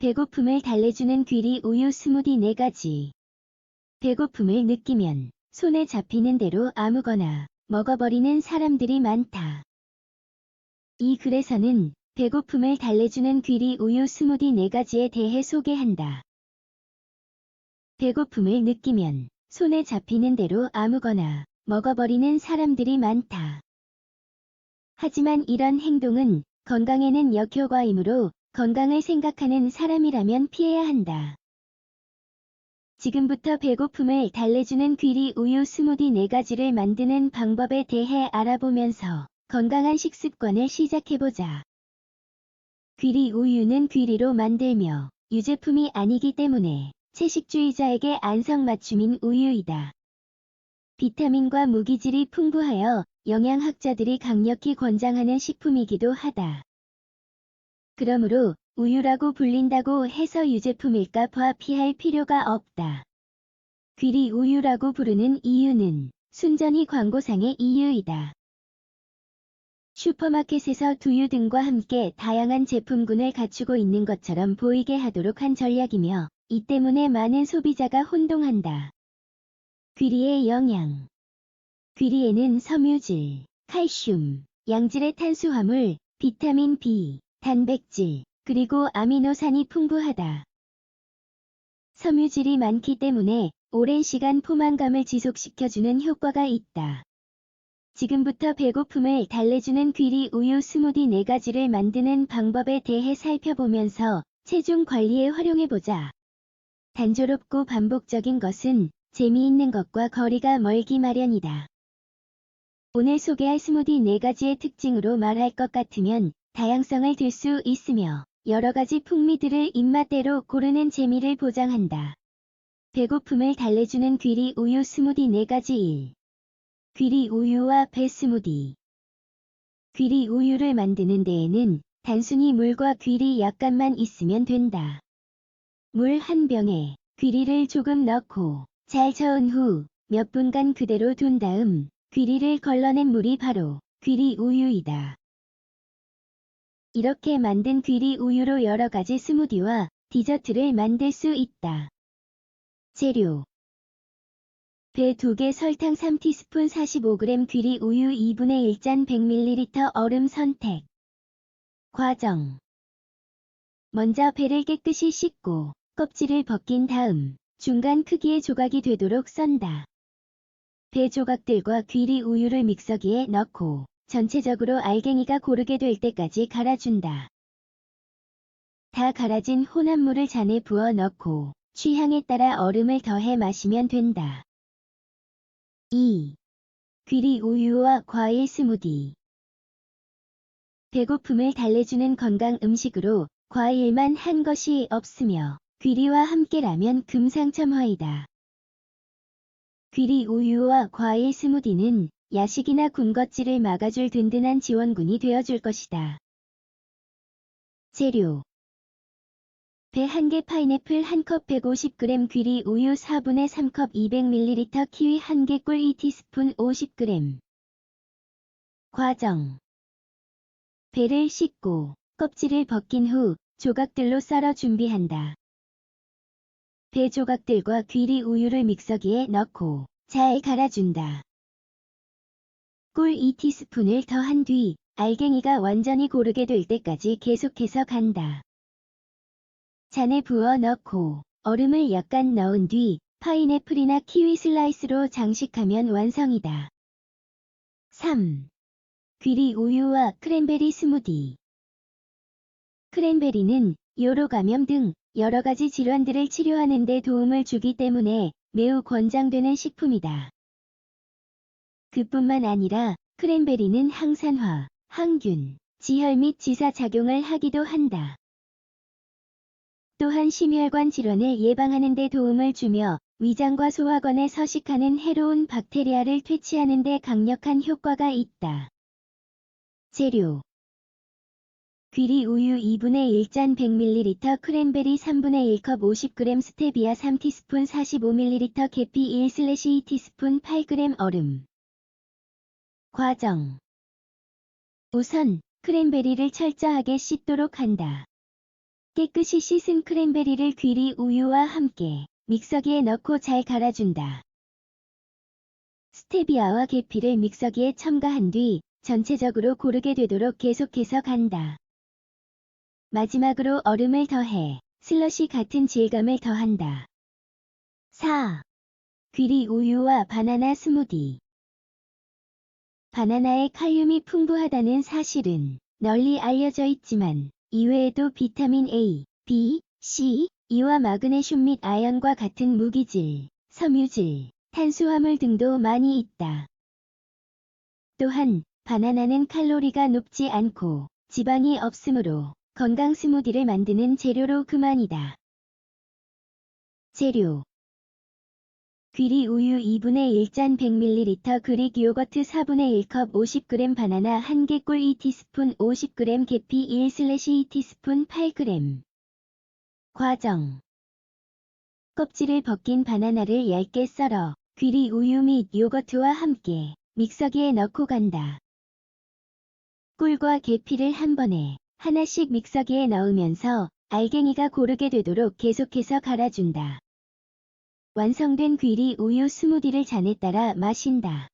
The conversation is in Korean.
배고픔을 달래주는 귀리 우유 스무디 4가지. 배고픔을 느끼면 손에 잡히는 대로 아무거나 먹어버리는 사람들이 많다. 이 글에서는 배고픔을 달래주는 귀리 우유 스무디 4가지에 대해 소개한다. 배고픔을 느끼면 손에 잡히는 대로 아무거나 먹어버리는 사람들이 많다. 하지만 이런 행동은 건강에는 역효과이므로 건강을 생각하는 사람이라면 피해야 한다. 지금부터 배고픔을 달래주는 귀리 우유 스무디 4가지를 만드는 방법에 대해 알아보면서 건강한 식습관을 시작해보자. 귀리 우유는 귀리로 만들며 유제품이 아니기 때문에 채식주의자에게 안성맞춤인 우유이다. 비타민과 무기질이 풍부하여 영양학자들이 강력히 권장하는 식품이기도 하다. 그러므로 우유라고 불린다고 해서 유제품일까 봐 피할 필요가 없다. 귀리 우유라고 부르는 이유는 순전히 광고상의 이유이다. 슈퍼마켓에서 두유 등과 함께 다양한 제품군을 갖추고 있는 것처럼 보이게 하도록 한 전략이며 이 때문에 많은 소비자가 혼동한다. 귀리의 영양 귀리에는 섬유질, 칼슘, 양질의 탄수화물, 비타민 B, 단백질, 그리고 아미노산이 풍부하다. 섬유질이 많기 때문에 오랜 시간 포만감을 지속시켜주는 효과가 있다. 지금부터 배고픔을 달래주는 귀리 우유 스무디 4가지를 만드는 방법에 대해 살펴보면서 체중 관리에 활용해보자. 단조롭고 반복적인 것은 재미있는 것과 거리가 멀기 마련이다. 오늘 소개할 스무디 4가지의 특징으로 말할 것 같으면 다양성을 들 수 있으며 여러 가지 풍미들을 입맛대로 고르는 재미를 보장한다. 배고픔을 달래주는 귀리 우유 스무디 4가지 1. 귀리 우유와 배 스무디 귀리 우유를 만드는 데에는 단순히 물과 귀리 약간만 있으면 된다. 물 한 병에 귀리를 조금 넣고 잘 저은 후 몇 분간 그대로 둔 다음 귀리를 걸러낸 물이 바로 귀리 우유이다. 이렇게 만든 귀리 우유로 여러 가지 스무디와 디저트를 만들 수 있다. 재료 배 2개 설탕 3티스푼 45g 귀리 우유 2분의 1잔 100ml 얼음 선택 과정 먼저 배를 깨끗이 씻고 껍질을 벗긴 다음 중간 크기의 조각이 되도록 썬다. 배 조각들과 귀리 우유를 믹서기에 넣고 전체적으로 알갱이가 고르게 될 때까지 갈아준다. 다 갈아진 혼합물을 잔에 부어 넣고 취향에 따라 얼음을 더해 마시면 된다. 2. 귀리 우유와 과일 스무디 배고픔을 달래주는 건강 음식으로 과일만 한 것이 없으며 귀리와 함께라면 금상첨화이다. 귀리 우유와 과일 스무디는 야식이나 군것질을 막아줄 든든한 지원군이 되어줄 것이다. 재료 배 1개 파인애플 1컵 150g 귀리 우유 4분의 3컵 200ml 키위 1개 꿀 2티스푼 50g 과정 배를 씻고 껍질을 벗긴 후 조각들로 썰어 준비한다. 배 조각들과 귀리 우유를 믹서기에 넣고 잘 갈아준다. 꿀 2티스푼을 더한 뒤 알갱이가 완전히 고르게 될 때까지 계속해서 간다. 잔에 부어 넣고 얼음을 약간 넣은 뒤 파인애플이나 키위 슬라이스로 장식하면 완성이다. 3. 귀리 우유와 크랜베리 스무디 크랜베리는 요로 감염 등 여러 가지 질환들을 치료하는 데 도움을 주기 때문에 매우 권장되는 식품이다. 그뿐만 아니라 크랜베리는 항산화, 항균, 지혈 및 지사 작용을 하기도 한다. 또한 심혈관 질환을 예방하는 데 도움을 주며 위장과 소화관에 서식하는 해로운 박테리아를 퇴치하는 데 강력한 효과가 있다. 재료 귀리 우유 2분의 1잔 100ml 크랜베리 3분의 1컵 50g 스테비아 3티스푼 45ml 계피 1-2티스푼 8g 얼음 과정 우선 크랜베리를 철저하게 씻도록 한다. 깨끗이 씻은 크랜베리를 귀리 우유와 함께 믹서기에 넣고 잘 갈아준다. 스테비아와 계피를 믹서기에 첨가한 뒤 전체적으로 고르게 되도록 계속해서 간다. 마지막으로 얼음을 더해 슬러시 같은 질감을 더한다. 4. 귀리 우유와 바나나 스무디 바나나에 칼륨이 풍부하다는 사실은 널리 알려져 있지만 이외에도 비타민 A, B, C, E와 마그네슘 및 아연과 같은 무기질, 섬유질, 탄수화물 등도 많이 있다. 또한 바나나는 칼로리가 높지 않고 지방이 없으므로 건강 스무디를 만드는 재료로 그만이다. 재료 귀리 우유 2분의 1잔 100ml 그릭 요거트 4분의 1컵 50g 바나나 1개 꿀 2티스푼 50g 계피 1-2티스푼 8g 과정 껍질을 벗긴 바나나를 얇게 썰어 귀리 우유 및 요거트와 함께 믹서기에 넣고 간다. 꿀과 계피를 한 번에 하나씩 믹서기에 넣으면서 알갱이가 고르게 되도록 계속해서 갈아준다. 완성된 귀리 우유 스무디를 잔에 따라 마신다.